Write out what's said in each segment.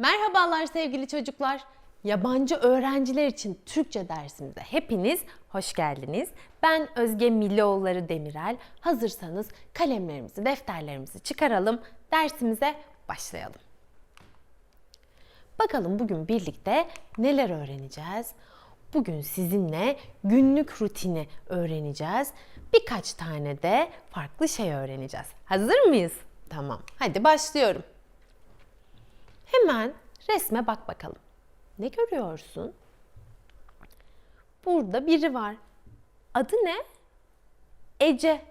Merhabalar sevgili çocuklar. Yabancı öğrenciler için Türkçe dersimize hepiniz hoş geldiniz. Ben Özge Millioğulları Demirel. Hazırsanız kalemlerimizi, defterlerimizi çıkaralım. Dersimize başlayalım. Bakalım bugün birlikte neler öğreneceğiz? Bugün sizinle günlük rutini öğreneceğiz. Birkaç tane de farklı şey öğreneceğiz. Hazır mıyız? Tamam. Hadi başlıyorum. Hemen resme bak bakalım. Ne görüyorsun? Burada biri var. Adı ne? Ece.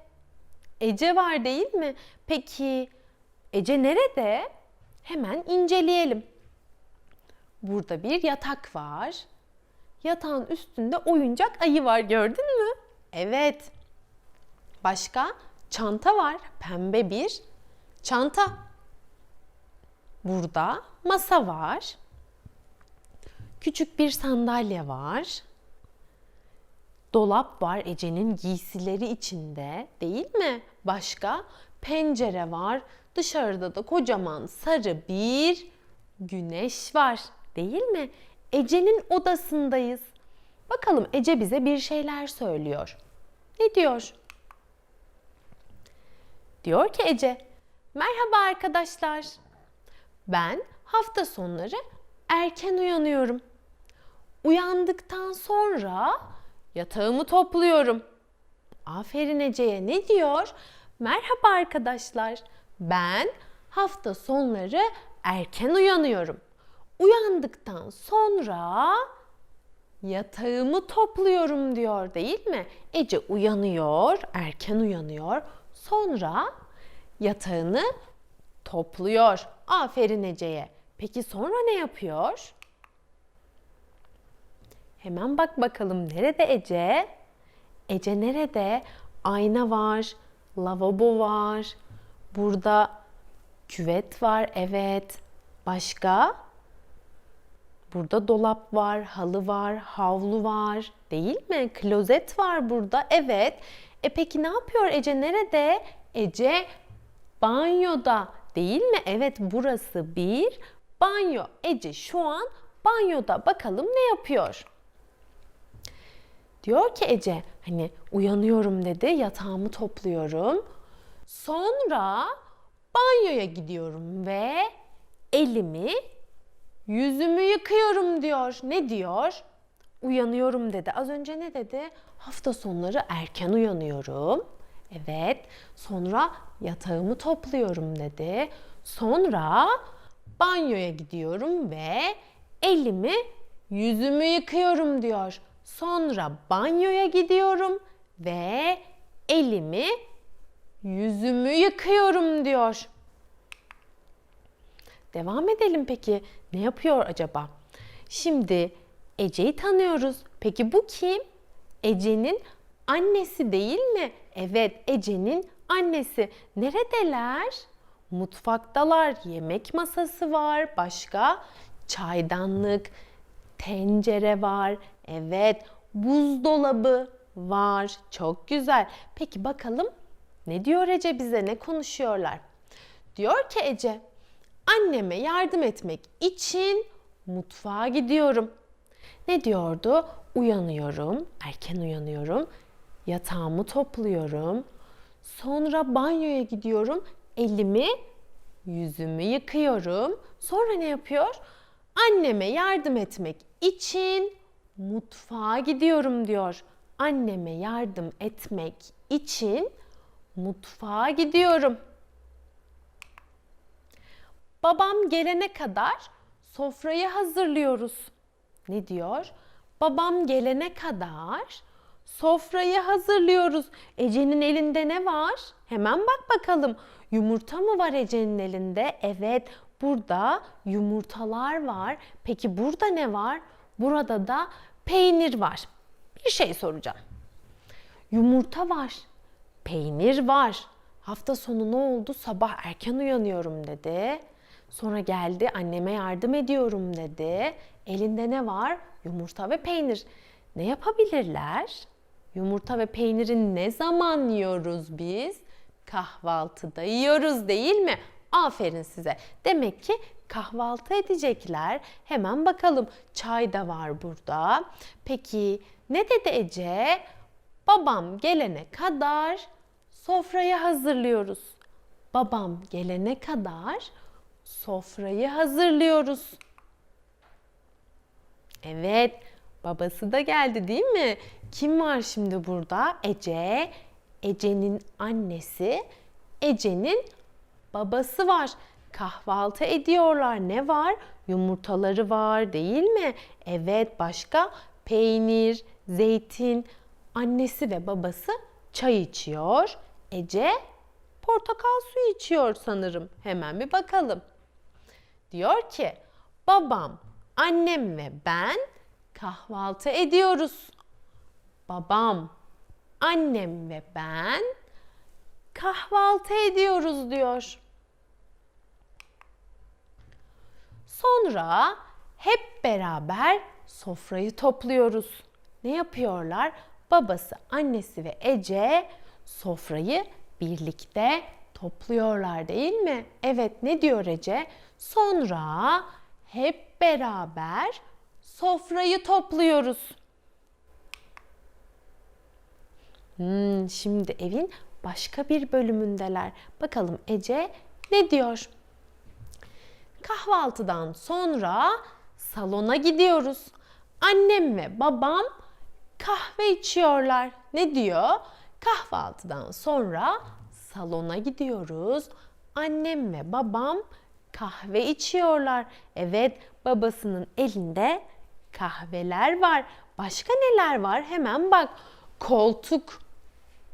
Ece var değil mi? Peki Ece nerede? Hemen inceleyelim. Burada bir yatak var. Yatağın üstünde oyuncak ayı var gördün mü? Evet. Başka? Çanta var. Pembe bir çanta. Burada masa var. Küçük bir sandalye var. Dolap var Ece'nin giysileri içinde değil mi? Başka pencere var. Dışarıda da kocaman sarı bir güneş var değil mi? Ece'nin odasındayız. Bakalım Ece bize bir şeyler söylüyor. Ne diyor? Diyor ki Ece, merhaba arkadaşlar. Ben hafta sonları erken uyanıyorum. Uyandıktan sonra yatağımı topluyorum. Aferin Ece'ye ne diyor? Merhaba arkadaşlar. Ben hafta sonları erken uyanıyorum. Uyandıktan sonra yatağımı topluyorum diyor değil mi? Ece uyanıyor, erken uyanıyor. Sonra yatağını topluyor. Aferin Ece'ye. Peki sonra ne yapıyor? Hemen bak bakalım nerede Ece? Ece nerede? Ayna var, lavabo var. Burada küvet var, evet. Başka? Burada dolap var, halı var, havlu var. Değil mi? Klozet var burada. Evet. E peki ne yapıyor Ece nerede? Ece banyoda. Değil mi? Evet burası bir banyo. Ece şu an banyoda. Bakalım ne yapıyor? Diyor ki Ece hani uyanıyorum dedi yatağımı topluyorum. Sonra banyoya gidiyorum ve elimi yüzümü yıkıyorum diyor. Ne diyor? Uyanıyorum dedi. Az önce ne dedi? Hafta sonları erken uyanıyorum. Evet. Sonra yatağımı topluyorum dedi. Sonra banyoya gidiyorum ve elimi yüzümü yıkıyorum diyor. Sonra banyoya gidiyorum ve elimi yüzümü yıkıyorum diyor. Devam edelim peki. Ne yapıyor acaba? Şimdi Ece'yi tanıyoruz. Peki bu kim? Ece'nin annesi değil mi? Evet, Ece'nin annesi. Neredeler? Mutfaktalar. Yemek masası var. Başka çaydanlık, tencere var. Evet, buzdolabı var. Çok güzel. Peki bakalım ne diyor Ece bize? Ne konuşuyorlar? Diyor ki Ece, anneme yardım etmek için mutfağa gidiyorum. Ne diyordu? Uyanıyorum, erken uyanıyorum. Yatağımı topluyorum. Sonra banyoya gidiyorum. Elimi, yüzümü yıkıyorum. Sonra ne yapıyor? Anneme yardım etmek için mutfağa gidiyorum diyor. Anneme yardım etmek için mutfağa gidiyorum. Babam gelene kadar sofrayı hazırlıyoruz. Ne diyor? Babam gelene kadar sofrayı hazırlıyoruz. Ece'nin elinde ne var? Hemen bak bakalım. Yumurta mı var Ece'nin elinde? Evet, burada yumurtalar var. Peki burada ne var? Burada da peynir var. Bir şey soracağım. Yumurta var. Peynir var. Hafta sonu ne oldu? Sabah erken uyanıyorum dedi. Sonra geldi anneme yardım ediyorum dedi. Elinde ne var? Yumurta ve peynir. Ne yapabilirler? Yumurta ve peyniri ne zaman yiyoruz biz? Kahvaltıda yiyoruz değil mi? Aferin size. Demek ki kahvaltı edecekler. Hemen bakalım. Çay da var burada. Peki ne dedi Ece? Babam gelene kadar sofrayı hazırlıyoruz. Babam gelene kadar sofrayı hazırlıyoruz. Evet, babası da geldi değil mi? Kim var şimdi burada? Ece, Ece'nin annesi, Ece'nin babası var. Kahvaltı ediyorlar. Ne var? Yumurtaları var değil mi? Evet, başka peynir, zeytin. Annesi ve babası çay içiyor. Ece portakal suyu içiyor sanırım. Hemen bir bakalım. Diyor ki babam, annem ve ben kahvaltı ediyoruz. Babam, annem ve ben kahvaltı ediyoruz diyor. Sonra hep beraber sofrayı topluyoruz. Ne yapıyorlar? Babası, annesi ve Ece sofrayı birlikte topluyorlar değil mi? Evet ne diyor Ece? Sonra hep beraber sofrayı topluyoruz. Hmm, şimdi evin başka bir bölümündeler. Bakalım Ece ne diyor? Kahvaltıdan sonra salona gidiyoruz. Annem ve babam kahve içiyorlar. Ne diyor? Kahvaltıdan sonra salona gidiyoruz. Annem ve babam kahve içiyorlar. Evet, babasının elinde kahveler var. Başka neler var? Hemen bak. Koltuk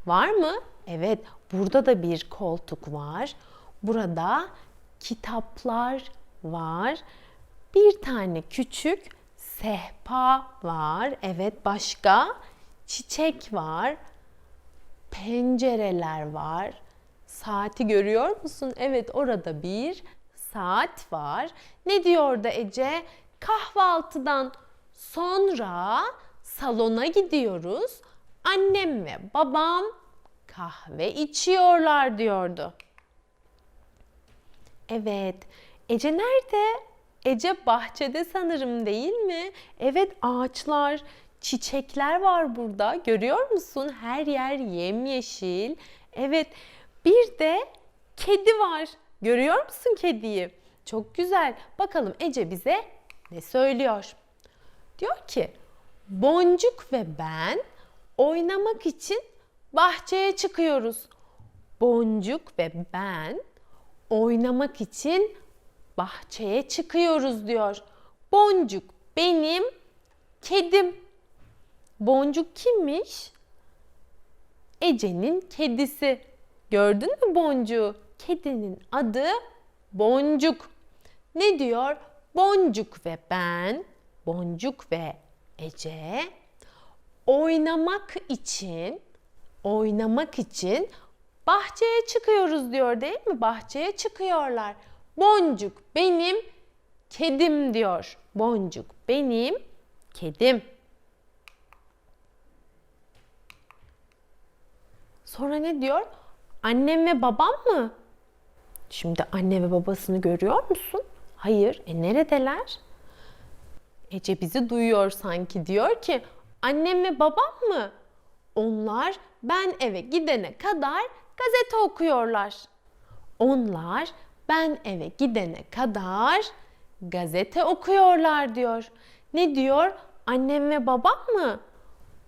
var mı? Evet, burada da bir koltuk var. Burada kitaplar var. Bir tane küçük sehpa var. Evet, başka çiçek var. Pencereler var. Saati görüyor musun? Evet, orada bir saat var. Ne diyor da Ece? Kahvaltıdan sonra salona gidiyoruz. Annem ve babam kahve içiyorlar diyordu. Evet, Ece nerede? Ece bahçede sanırım değil mi? Evet, ağaçlar, çiçekler var burada. Görüyor musun? Her yer yemyeşil. Evet, bir de kedi var. Görüyor musun kediyi? Çok güzel. Bakalım Ece bize ne söylüyor? Diyor ki, Boncuk ve ben oynamak için bahçeye çıkıyoruz. Boncuk ve ben oynamak için bahçeye çıkıyoruz diyor. Boncuk benim kedim. Boncuk kimmiş? Ece'nin kedisi. Gördün mü boncuğu? Kedinin adı Boncuk. Ne diyor? Boncuk ve ben, Boncuk ve Ece oynamak için oynamak için bahçeye çıkıyoruz diyor değil mi? Bahçeye çıkıyorlar. Boncuk benim kedim diyor. Boncuk benim kedim. Sonra ne diyor? Annem ve babam mı? Şimdi anne ve babasını görüyor musun? Hayır. E neredeler? Ece bizi duyuyor sanki diyor ki annem ve babam mı? Onlar ben eve gidene kadar gazete okuyorlar. Onlar ben eve gidene kadar gazete okuyorlar diyor. Ne diyor? Annem ve babam mı?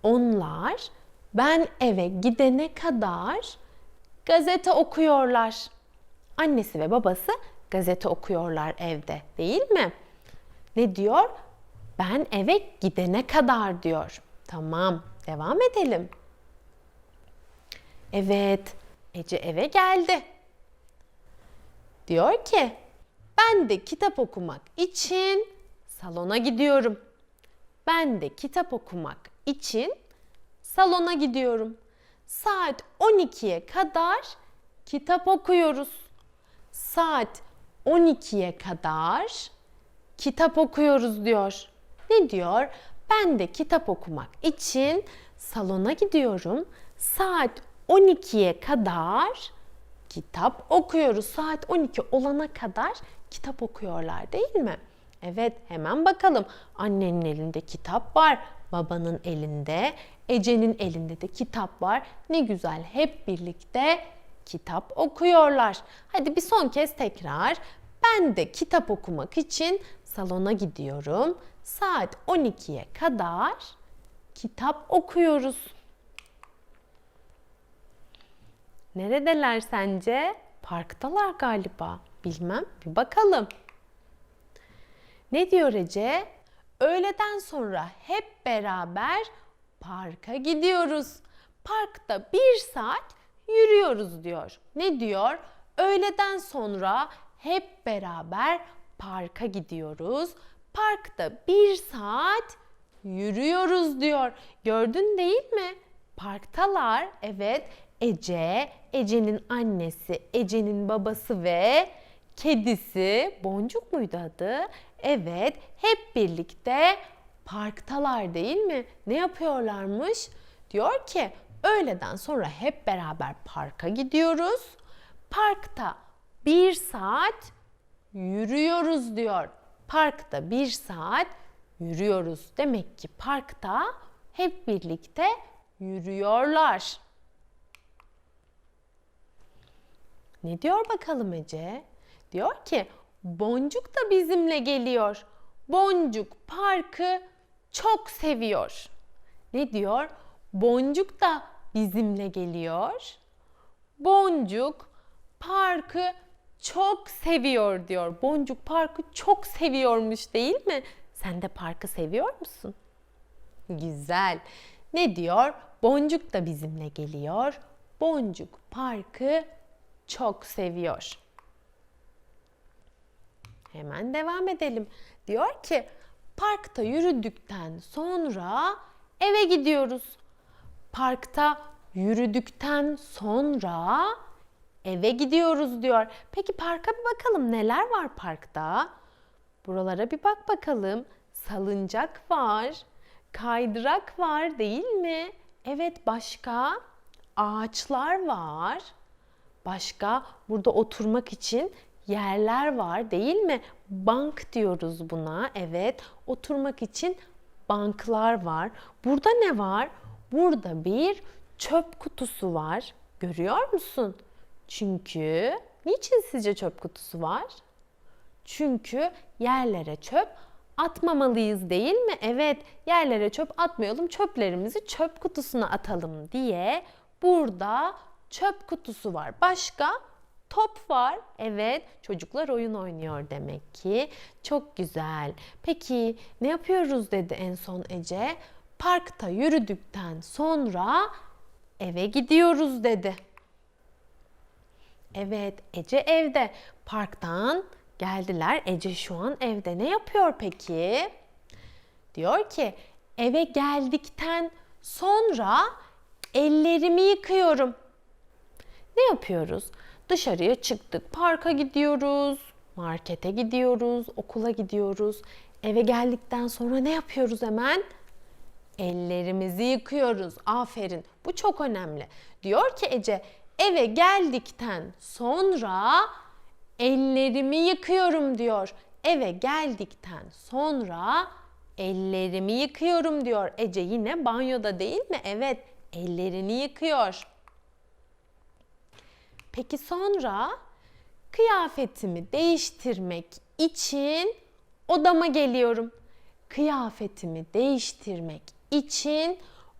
Onlar ben eve gidene kadar gazete okuyorlar. Annesi ve babası gazete okuyorlar evde, değil mi? Ne diyor? Ben eve gidene kadar diyor. Tamam, devam edelim. Evet, Ece eve geldi. Diyor ki, ben de kitap okumak için salona gidiyorum. Ben de kitap okumak için salona gidiyorum. Saat 12'ye kadar kitap okuyoruz. Saat 12'ye kadar kitap okuyoruz diyor. Ne diyor? Ben de kitap okumak için salona gidiyorum. Saat 12'ye kadar kitap okuyoruz. Saat 12 olana kadar kitap okuyorlar değil mi? Evet hemen bakalım. Annenin elinde kitap var. Babanın elinde, Ece'nin elinde de kitap var. Ne güzel hep birlikte kitap okuyorlar. Hadi bir son kez tekrar. Ben de kitap okumak için salona gidiyorum. Saat 12'ye kadar kitap okuyoruz. Neredeler sence? Parktalar galiba. Bilmem. Bir bakalım. Ne diyor Ece? Öğleden sonra hep beraber parka gidiyoruz. Parkta bir saat yürüyoruz diyor. Ne diyor? Öğleden sonra hep beraber parka gidiyoruz. Parkta bir saat yürüyoruz diyor. Gördün değil mi? Parktalar. Evet. Ece, Ece'nin annesi, Ece'nin babası ve kedisi Boncuk muydu adı? Evet, hep birlikte parktalar değil mi? Ne yapıyorlarmış? Diyor ki öğleden sonra hep beraber parka gidiyoruz. Parkta bir saat yürüyoruz diyor. Parkta bir saat yürüyoruz. Demek ki parkta hep birlikte yürüyorlar. Ne diyor bakalım Ece? Diyor ki Boncuk da bizimle geliyor. Boncuk parkı çok seviyor. Ne diyor? Boncuk da bizimle geliyor. Boncuk parkı çok seviyor diyor. Boncuk parkı çok seviyormuş değil mi? Sen de parkı seviyor musun? Güzel. Ne diyor? Boncuk da bizimle geliyor. Boncuk parkı çok seviyor. Hemen devam edelim. Diyor ki parkta yürüdükten sonra eve gidiyoruz. Parkta yürüdükten sonra eve gidiyoruz diyor. Peki parka bir bakalım neler var parkta? Buralara bir bak bakalım. Salıncak var, kaydırak var değil mi? Evet başka ağaçlar var. Başka burada oturmak için yerler var değil mi? Bank diyoruz buna. Evet, oturmak için banklar var. Burada ne var? Burada bir çöp kutusu var. Görüyor musun? Çünkü niçin sizce çöp kutusu var? Çünkü yerlere çöp atmamalıyız değil mi? Evet, yerlere çöp atmayalım. Çöplerimizi çöp kutusuna atalım diye burada çöp kutusu var. Başka top var. Evet, çocuklar oyun oynuyor demek ki. Çok güzel. Peki ne yapıyoruz dedi en son Ece? Parkta yürüdükten sonra eve gidiyoruz dedi. Evet, Ece evde. Parktan geldiler. Ece şu an evde. Ne yapıyor peki? Diyor ki, eve geldikten sonra ellerimi yıkıyorum. Ne yapıyoruz? Dışarıya çıktık, parka gidiyoruz, markete gidiyoruz, okula gidiyoruz. Eve geldikten sonra ne yapıyoruz hemen? Ellerimizi yıkıyoruz. Aferin. Bu çok önemli. Diyor ki Ece, eve geldikten sonra ellerimi yıkıyorum diyor. Eve geldikten sonra ellerimi yıkıyorum diyor. Ece yine banyoda değil mi? Evet, ellerini yıkıyor. Peki sonra kıyafetimi değiştirmek için odama geliyorum. Kıyafetimi değiştirmek için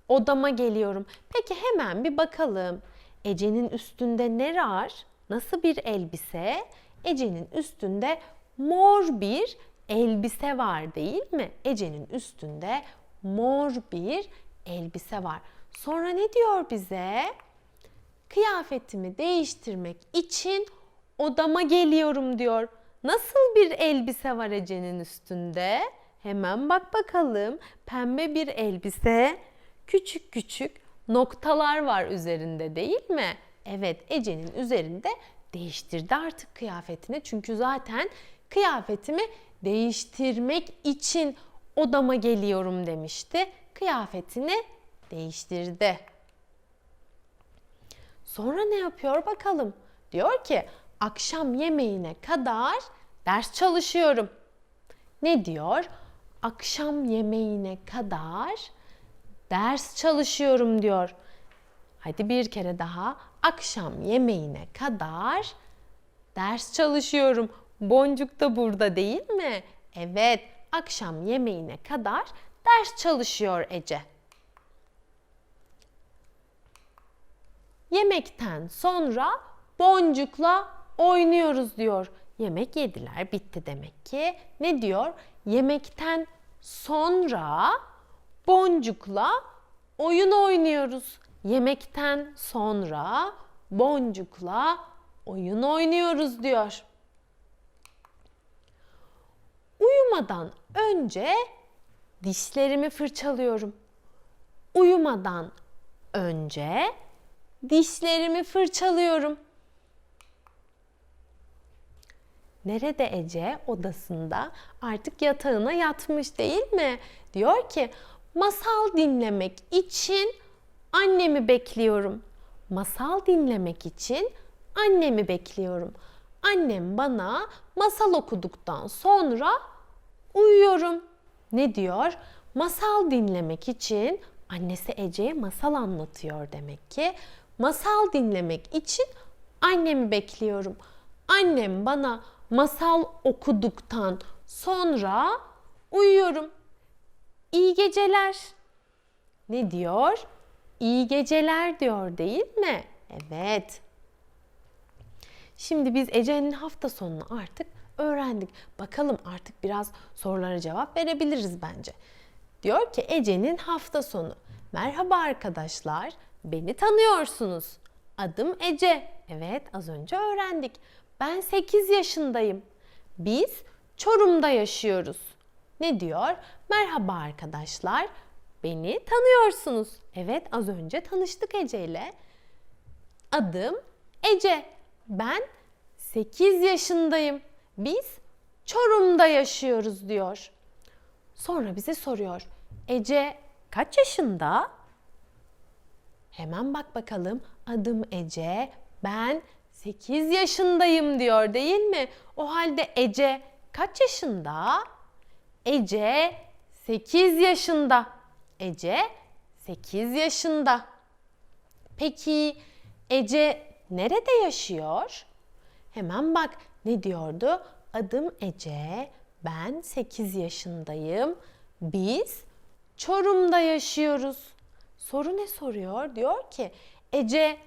odama geliyorum. Peki hemen bir bakalım. Ece'nin üstünde ne var? Nasıl bir elbise? Ece'nin üstünde mor bir elbise var değil mi? Ece'nin üstünde mor bir elbise var. Sonra ne diyor bize? Kıyafetimi değiştirmek için odama geliyorum diyor. Nasıl bir elbise var Ece'nin üstünde? Hemen bak bakalım. Pembe bir elbise. Küçük küçük noktalar var üzerinde değil mi? Evet Ece'nin üzerinde değiştirdi artık kıyafetini. Çünkü zaten kıyafetimi değiştirmek için odama geliyorum demişti. Kıyafetini değiştirdi. Sonra ne yapıyor bakalım? Diyor ki akşam yemeğine kadar ders çalışıyorum. Ne diyor? Akşam yemeğine kadar ders çalışıyorum diyor. Hadi bir kere daha. Akşam yemeğine kadar ders çalışıyorum. Boncuk da burada değil mi? Evet, akşam yemeğine kadar ders çalışıyor Ece. Yemekten sonra boncukla oynuyoruz diyor. Yemek yediler, bitti demek ki. Ne diyor? Yemekten sonra boncukla oyun oynuyoruz. Yemekten sonra boncukla oyun oynuyoruz diyor. Uyumadan önce dişlerimi fırçalıyorum. Uyumadan önce dişlerimi fırçalıyorum. Nerede Ece? Odasında artık yatağına yatmış değil mi? Diyor ki masal dinlemek için annemi bekliyorum. Masal dinlemek için annemi bekliyorum. Annem bana masal okuduktan sonra uyuyorum. Ne diyor? Masal dinlemek için annesi Ece'ye masal anlatıyor demek ki. Masal dinlemek için annemi bekliyorum. Annem bana masal okuduktan sonra uyuyorum. İyi geceler. Ne diyor? İyi geceler diyor değil mi? Evet. Şimdi biz Ece'nin hafta sonunu artık öğrendik. Bakalım artık biraz sorulara cevap verebiliriz bence. Diyor ki Ece'nin hafta sonu. Merhaba arkadaşlar. Beni tanıyorsunuz. Adım Ece. Evet az önce öğrendik. Ben 8 yaşındayım. Biz Çorum'da yaşıyoruz. Ne diyor? Merhaba arkadaşlar. Beni tanıyorsunuz. Evet az önce tanıştık Ece ile. Adım Ece. Ben 8 yaşındayım. Biz Çorum'da yaşıyoruz diyor. Sonra bize soruyor. Ece kaç yaşında? Hemen bak bakalım. Adım Ece. Ben 8 yaşındayım diyor değil mi? O halde Ece kaç yaşında? Ece 8 yaşında. Ece 8 yaşında. Peki Ece nerede yaşıyor? Hemen bak ne diyordu? Adım Ece. Ben 8 yaşındayım. Biz Çorum'da yaşıyoruz. Soru ne soruyor? Diyor ki Ece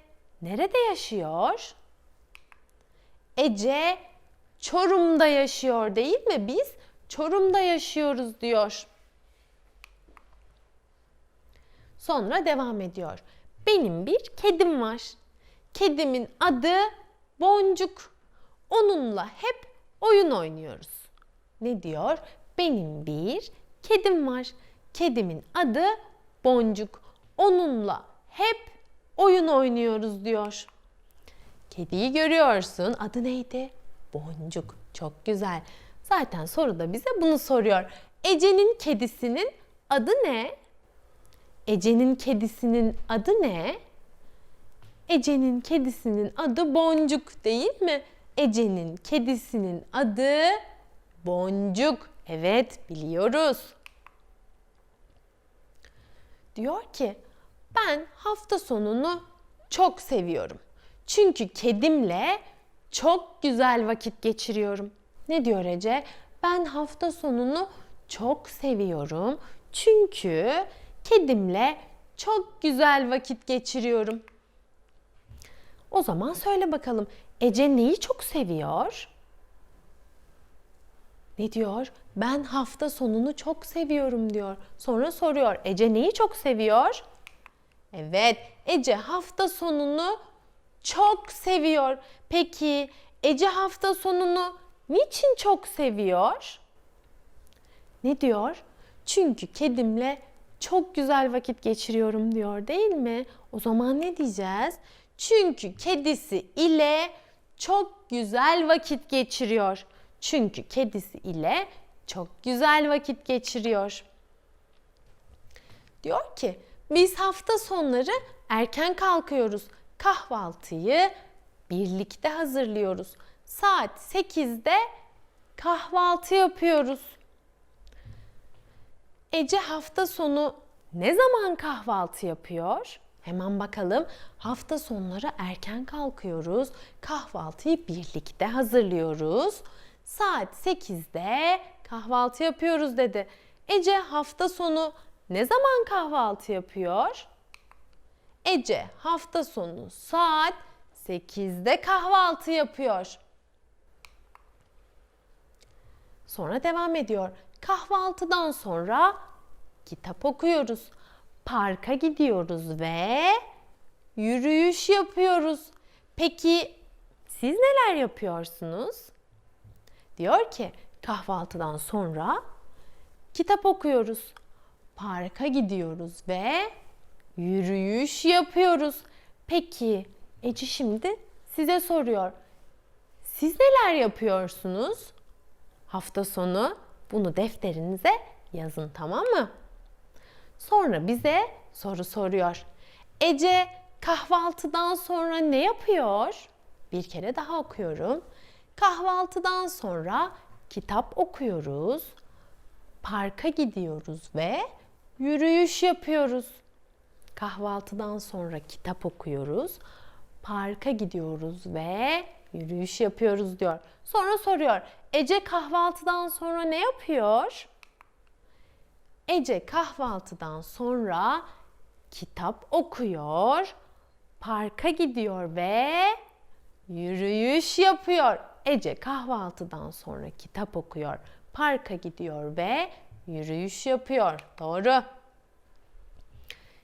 nerede yaşıyor? Ece Çorum'da yaşıyor değil mi? Biz Çorum'da yaşıyoruz diyor. Sonra devam ediyor. Benim bir kedim var. Kedimin adı Boncuk. Onunla hep oyun oynuyoruz. Ne diyor? Benim bir kedim var. Kedimin adı Boncuk. Onunla hep oyun oynuyoruz diyor. Kediyi görüyorsun. Adı neydi? Boncuk. Çok güzel. Zaten soruda bize bunu soruyor. Ece'nin kedisinin adı ne? Ece'nin kedisinin adı ne? Ece'nin kedisinin adı Boncuk değil mi? Ece'nin kedisinin adı Boncuk. Evet biliyoruz. Diyor ki ben hafta sonunu çok seviyorum. Çünkü kedimle çok güzel vakit geçiriyorum. Ne diyor Ece? Ben hafta sonunu çok seviyorum. Çünkü kedimle çok güzel vakit geçiriyorum. O zaman söyle bakalım Ece neyi çok seviyor? Ne diyor? Ben hafta sonunu çok seviyorum diyor. Sonra soruyor. Ece neyi çok seviyor? Evet, Ece hafta sonunu çok seviyor. Peki Ece hafta sonunu niçin çok seviyor? Ne diyor? Çünkü kedimle çok güzel vakit geçiriyorum diyor değil mi? O zaman ne diyeceğiz? Çünkü kedisi ile çok güzel vakit geçiriyor. Çünkü kedisi ile çok güzel vakit geçiriyor. Diyor ki biz hafta sonları erken kalkıyoruz. Kahvaltıyı birlikte hazırlıyoruz. Saat 8'de kahvaltı yapıyoruz. Ece hafta sonu ne zaman kahvaltı yapıyor? Hemen bakalım. Hafta sonları erken kalkıyoruz. Kahvaltıyı birlikte hazırlıyoruz. Saat 8'de kahvaltı yapıyoruz dedi. Ece hafta sonu ne zaman kahvaltı yapıyor? Ece hafta sonu saat 8'de kahvaltı yapıyor. Sonra devam ediyor. Kahvaltıdan sonra kitap okuyoruz. Parka gidiyoruz ve yürüyüş yapıyoruz. Peki siz neler yapıyorsunuz? Diyor ki kahvaltıdan sonra kitap okuyoruz. Parka gidiyoruz ve yürüyüş yapıyoruz. Peki Ece şimdi size soruyor. Siz neler yapıyorsunuz? Hafta sonu bunu defterinize yazın tamam mı? Sonra bize soru soruyor. Ece kahvaltıdan sonra ne yapıyor? Bir kere daha okuyorum. Kahvaltıdan sonra kitap okuyoruz. Parka gidiyoruz ve yürüyüş yapıyoruz. Kahvaltıdan sonra kitap okuyoruz. Parka gidiyoruz ve yürüyüş yapıyoruz diyor. Sonra soruyor. Ece kahvaltıdan sonra ne yapıyor? Ece kahvaltıdan sonra kitap okuyor, parka gidiyor ve yürüyüş yapıyor. Ece kahvaltıdan sonra kitap okuyor, parka gidiyor ve yürüyüş yapıyor. Doğru.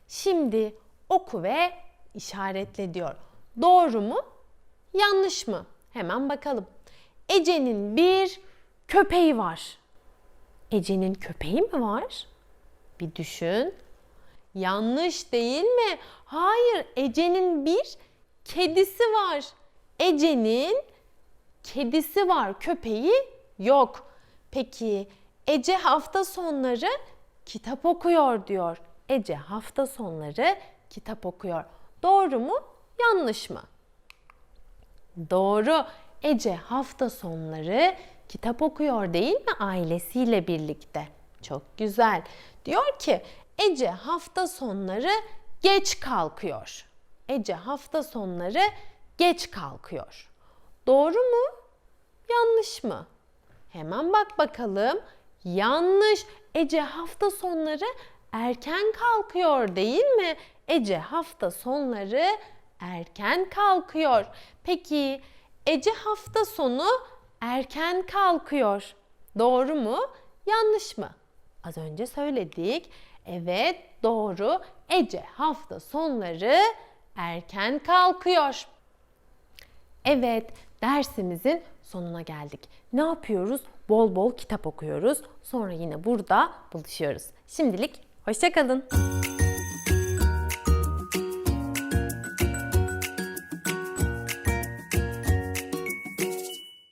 Şimdi oku ve işaretle diyor. Doğru mu? Yanlış mı? Hemen bakalım. Ece'nin bir köpeği var. Ece'nin köpeği mi var? Bir düşün. Yanlış değil mi? Hayır, Ece'nin bir kedisi var. Ece'nin kedisi var, köpeği yok. Peki Ece hafta sonları kitap okuyor diyor. Ece hafta sonları kitap okuyor. Doğru mu? Yanlış mı? Doğru. Ece hafta sonları kitap okuyor değil mi ailesiyle birlikte? Çok güzel. Diyor ki Ece hafta sonları geç kalkıyor. Ece hafta sonları geç kalkıyor. Doğru mu? Yanlış mı? Hemen bak bakalım. Yanlış. Ece hafta sonları erken kalkıyor değil mi? Ece hafta sonları erken kalkıyor. Peki Ece hafta sonu erken kalkıyor. Doğru mu? Yanlış mı? Az önce söyledik. Evet, doğru. Ece hafta sonları erken kalkıyor. Evet, dersimizin sonuna geldik. Ne yapıyoruz? Bol bol kitap okuyoruz. Sonra yine burada buluşuyoruz. Şimdilik hoşçakalın.